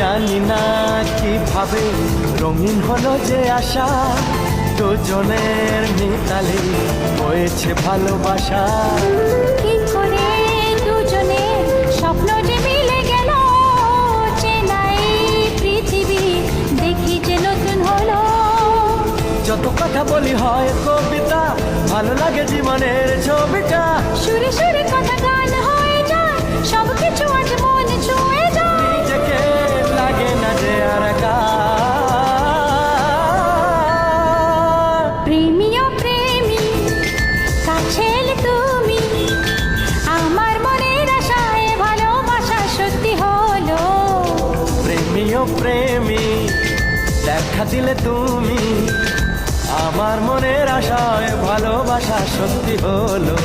জানি না কীভাবে রঙিন হলো যে আশা। দুজনের মিতালে হয়েছে ভালোবাসা। কি করে দুজনে স্বপ্ন যে মিলে গেল? চেনাই পৃথিবী দেখি যে নতুন হলো। যত কথা বলি হয় কবিতা ভালো লাগে জীবনের প্রেমীয় প্রেমী কাছেল তুমি। আমার মনের আশায় ভালোবাসা সত্যি হলো। প্রেমীয় প্রেমী, দেখা দিলে তুমি। আমার মনের আশায় ভালোবাসা সত্যি হলো।